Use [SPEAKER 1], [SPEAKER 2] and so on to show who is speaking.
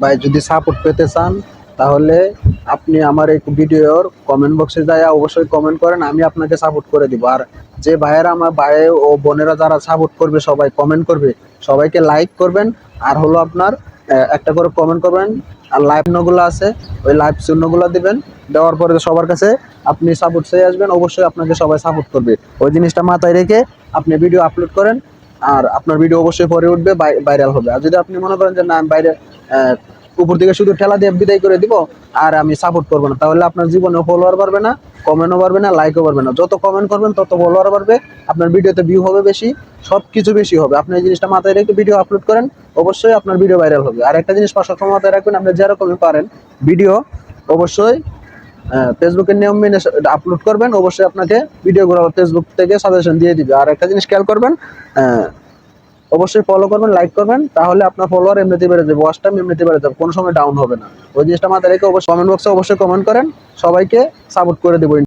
[SPEAKER 1] ভাই, যদি সাপোর্ট পেতে চান, তাহলে আপনি আমার এই ভিডিওর কমেন্ট বক্সে যায় অবশ্যই কমেন্ট করেন, আমি আপনাকে সাপোর্ট করে দিব। আর যে ভাইয়েরা আমার ভাই ও বোনেরা যারা সাপোর্ট করবে, সবাই কমেন্ট করবে। সবাইকে লাইক করবেন, আর হলো আপনার একটা করে কমেন্ট করবেন, আর লাইভ চিহ্নগুলো আছে, ওই লাইভ চিহ্নগুলো দেবেন। দেওয়ার পরে সবার কাছে আপনি সাপোর্ট চেয়ে আসবেন, অবশ্যই আপনাকে সবাই সাপোর্ট করবে। ওই জিনিসটা মাথায় রেখে আপনি ভিডিও আপলোড করেন, আর আপনার ভিডিও অবশ্যই পরে উঠবে ভাইরাল হবে। আর যদি আপনি মনে করেন যে না, আমি বাইরে উপর থেকে শুধু ঠেলা দিয়ে বিদায় করে দিব, আর আমি সাপোর্ট করব না। তাহলে আপনার জীবনে ফলোয়ার বাড়বে না কমেন্টও বাড়বে না লাইকও বাড়বে না। যত কমেন্ট করবেন, তত ফলোয়ার বাড়বে, আপনার ভিডিওতে ভিউ হবে বেশি সব কিছু বেশি হবে। আপনি এই জিনিসটা মাথায় রেখে ভিডিও আপলোড করেন, অবশ্যই আপনার ভিডিও ভাইরাল হবে। আর একটা জিনিস পাঁচশো মাথায় রাখবেন, আপনি যেরকমই পারেন ভিডিও অবশ্যই ফেসবুকের নিয়ম মেনে আপলোড করবেন, অবশ্যই আপনাকে ভিডিওগুলো ফেসবুক থেকে সাজেশন দিয়ে দিবে। আর একটা জিনিস খেয়াল করবেন অবশ্যই ফলো করবেন লাইক করবেন, তাহলে আপনার ফলোয়ার এমনিতে বেড়ে যাবে ওয়াচ টাইম এমনিতে বেড়ে যাবে, কোনো সময় ডাউন হবে না। ওই জিনিসটা মাথায় রেখে অবশ্যই কমেন্ট বক্সে অবশ্যই কমেন্ট করেন, সবাইকে সাপোর্ট করে দেবো।